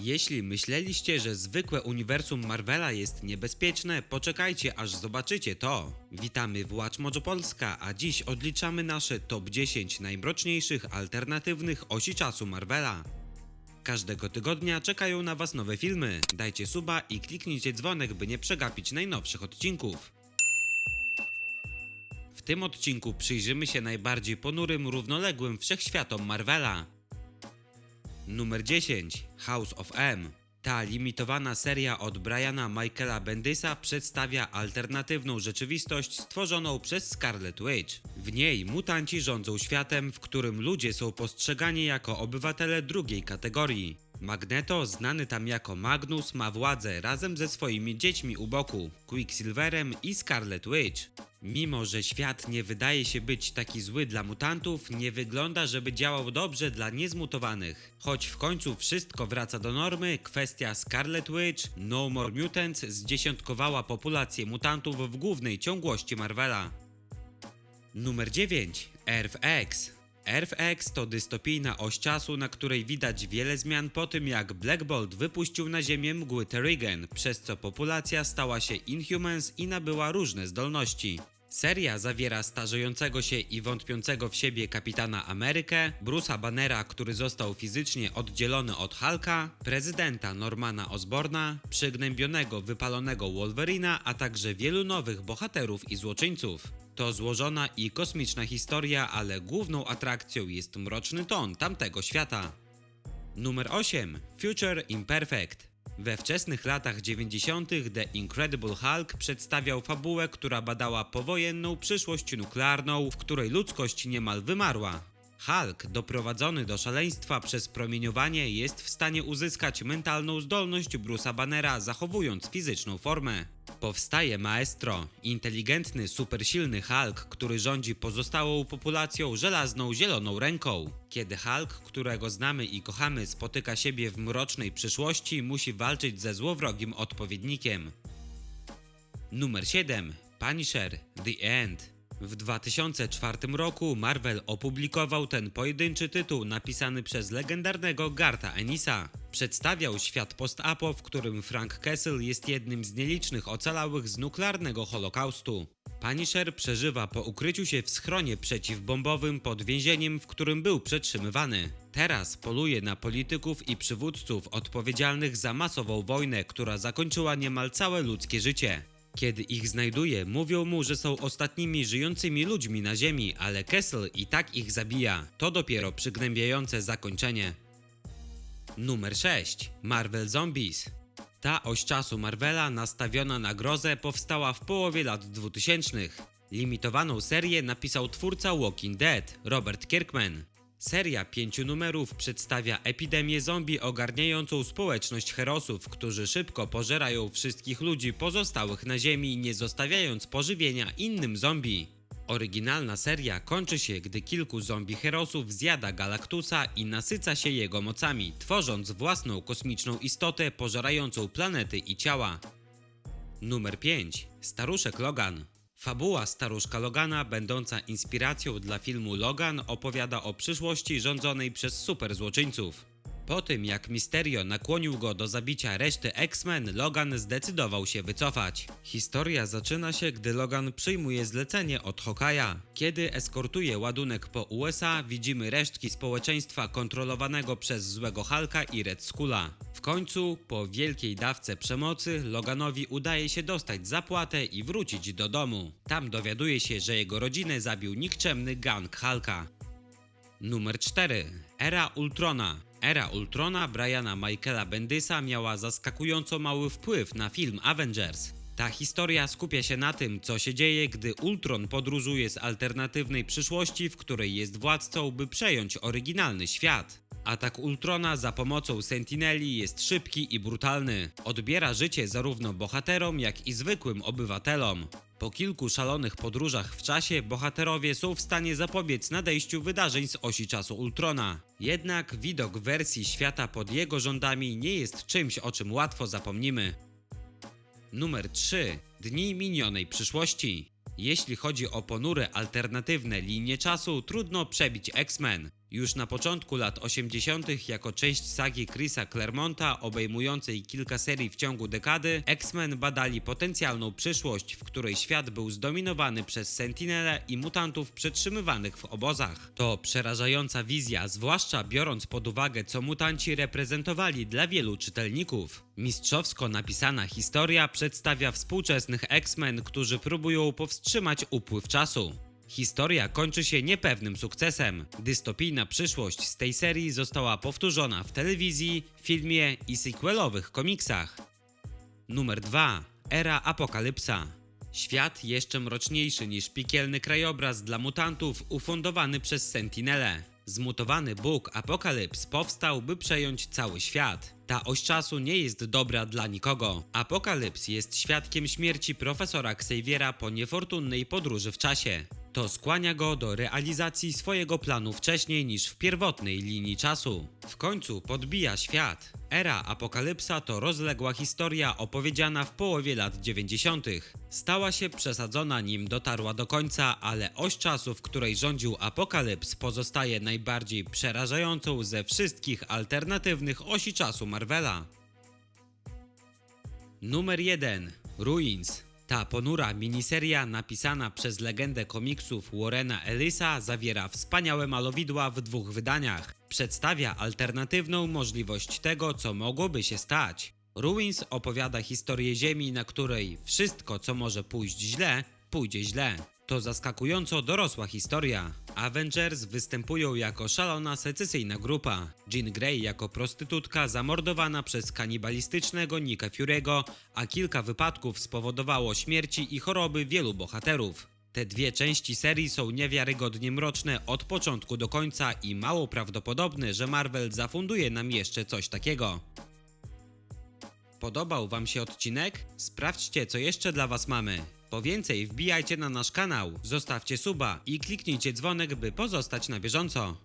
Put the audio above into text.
Jeśli myśleliście, że zwykłe uniwersum Marvela jest niebezpieczne, poczekajcie aż zobaczycie to. Witamy w Watch Polska, a dziś odliczamy nasze top 10 najmroczniejszych alternatywnych osi czasu Marvela. Każdego tygodnia czekają na Was nowe filmy. Dajcie suba i kliknijcie dzwonek, by nie przegapić najnowszych odcinków. W tym odcinku przyjrzymy się najbardziej ponurym, równoległym wszechświatom Marvela. Numer 10 House of M. Ta limitowana seria od Briana Michaela Bendisa przedstawia alternatywną rzeczywistość stworzoną przez Scarlet Witch. W niej mutanci rządzą światem, w którym ludzie są postrzegani jako obywatele drugiej kategorii. Magneto, znany tam jako Magnus, ma władzę razem ze swoimi dziećmi u boku, Quicksilverem i Scarlet Witch. Mimo, że świat nie wydaje się być taki zły dla mutantów, nie wygląda, żeby działał dobrze dla niezmutowanych. Choć w końcu wszystko wraca do normy, kwestia Scarlet Witch, No More Mutants zdziesiątkowała populację mutantów w głównej ciągłości Marvela. Numer 9. Earth X. Earth X to dystopijna oś czasu, na której widać wiele zmian po tym, jak Black Bolt wypuścił na Ziemię mgły Terrigen, przez co populacja stała się Inhumans i nabyła różne zdolności. Seria zawiera starzejącego się i wątpiącego w siebie kapitana Amerykę, Bruce'a Bannera, który został fizycznie oddzielony od Hulka, prezydenta Normana Osborna, przygnębionego, wypalonego Wolverina, a także wielu nowych bohaterów i złoczyńców. To złożona i kosmiczna historia, ale główną atrakcją jest mroczny ton tamtego świata. Numer 8. Future Imperfect. We wczesnych latach 90. The Incredible Hulk przedstawiał fabułę, która badała powojenną przyszłość nuklearną, w której ludzkość niemal wymarła. Hulk, doprowadzony do szaleństwa przez promieniowanie, jest w stanie uzyskać mentalną zdolność Bruce'a Bannera, zachowując fizyczną formę. Powstaje Maestro, inteligentny, supersilny Hulk, który rządzi pozostałą populacją żelazną zieloną ręką. Kiedy Hulk, którego znamy i kochamy, spotyka siebie w mrocznej przyszłości, musi walczyć ze złowrogim odpowiednikiem. Numer 7. Punisher The End. W 2004 roku Marvel opublikował ten pojedynczy tytuł napisany przez legendarnego Garta Enisa. Przedstawiał świat post-apo, w którym Frank Castle jest jednym z nielicznych ocalałych z nuklearnego holokaustu. Punisher przeżywa po ukryciu się w schronie przeciwbombowym pod więzieniem, w którym był przetrzymywany. Teraz poluje na polityków i przywódców odpowiedzialnych za masową wojnę, która zakończyła niemal całe ludzkie życie. Kiedy ich znajduje, mówią mu, że są ostatnimi żyjącymi ludźmi na Ziemi, ale Kessel i tak ich zabija. To dopiero przygnębiające zakończenie. Numer 6. Marvel Zombies. Ta oś czasu Marvela nastawiona na grozę powstała w połowie lat 2000. Limitowaną serię napisał twórca Walking Dead, Robert Kirkman. Seria pięciu numerów przedstawia epidemię zombie ogarniającą społeczność herosów, którzy szybko pożerają wszystkich ludzi pozostałych na ziemi, nie zostawiając pożywienia innym zombie. Oryginalna seria kończy się, gdy kilku zombie herosów zjada Galactusa i nasyca się jego mocami, tworząc własną kosmiczną istotę pożerającą planety i ciała. Numer 5. Staruszek Logan. Fabuła staruszka Logana, będąca inspiracją dla filmu Logan, opowiada o przyszłości rządzonej przez superzłoczyńców. Po tym jak Mysterio nakłonił go do zabicia reszty X-Men, Logan zdecydował się wycofać. Historia zaczyna się, gdy Logan przyjmuje zlecenie od Hawkeye'a. Kiedy eskortuje ładunek po USA, widzimy resztki społeczeństwa kontrolowanego przez złego Hulka i Red Skulla. W końcu, po wielkiej dawce przemocy, Loganowi udaje się dostać zapłatę i wrócić do domu. Tam dowiaduje się, że jego rodzinę zabił nikczemny gang Hulka. Numer 4. Era Ultrona. Era Ultrona Briana Michaela Bendisa miała zaskakująco mały wpływ na film Avengers. Ta historia skupia się na tym, co się dzieje, gdy Ultron podróżuje z alternatywnej przyszłości, w której jest władcą, by przejąć oryginalny świat. Atak Ultrona za pomocą Sentineli jest szybki i brutalny. Odbiera życie zarówno bohaterom, jak i zwykłym obywatelom. Po kilku szalonych podróżach w czasie bohaterowie są w stanie zapobiec nadejściu wydarzeń z osi czasu Ultrona. Jednak widok wersji świata pod jego rządami nie jest czymś, o czym łatwo zapomnimy. Numer 3. Dni minionej przyszłości. Jeśli chodzi o ponure alternatywne linie czasu, trudno przebić X-Men. Już na początku lat 80. jako część sagi Chrisa Claremonta obejmującej kilka serii w ciągu dekady, X-Men badali potencjalną przyszłość, w której świat był zdominowany przez Sentinele i mutantów przetrzymywanych w obozach. To przerażająca wizja, zwłaszcza biorąc pod uwagę co mutanci reprezentowali dla wielu czytelników. Mistrzowsko napisana historia przedstawia współczesnych X-Men, którzy próbują powstrzymać upływ czasu. Historia kończy się niepewnym sukcesem. Dystopijna przyszłość z tej serii została powtórzona w telewizji, filmie i sequelowych komiksach. Numer 2. Era Apokalipsa. Świat jeszcze mroczniejszy niż piekielny krajobraz dla mutantów ufundowany przez Sentinele. Zmutowany Bóg Apokalips powstał, by przejąć cały świat. Ta oś czasu nie jest dobra dla nikogo. Apokalips jest świadkiem śmierci profesora Xaviera po niefortunnej podróży w czasie. To skłania go do realizacji swojego planu wcześniej niż w pierwotnej linii czasu. W końcu podbija świat. Era Apokalipsa to rozległa historia opowiedziana w połowie lat 90. Stała się przesadzona nim dotarła do końca, ale oś czasu, w której rządził Apokalips pozostaje najbardziej przerażającą ze wszystkich alternatywnych osi czasu Marvela. Numer 1. Ruins. Ta ponura miniseria napisana przez legendę komiksów Warrena Ellisa zawiera wspaniałe malowidła w dwóch wydaniach. Przedstawia alternatywną możliwość tego, co mogłoby się stać. Ruins opowiada historię Ziemi, na której wszystko, co może pójść źle, pójdzie źle. To zaskakująco dorosła historia. Avengers występują jako szalona secesyjna grupa. Jean Grey jako prostytutka zamordowana przez kanibalistycznego Nika Fury'ego, a kilka wypadków spowodowało śmierci i choroby wielu bohaterów. Te dwie części serii są niewiarygodnie mroczne od początku do końca i mało prawdopodobne, że Marvel zafunduje nam jeszcze coś takiego. Podobał Wam się odcinek? Sprawdźcie, co jeszcze dla Was mamy. Po więcej wbijajcie na nasz kanał, zostawcie suba i kliknijcie dzwonek, by pozostać na bieżąco.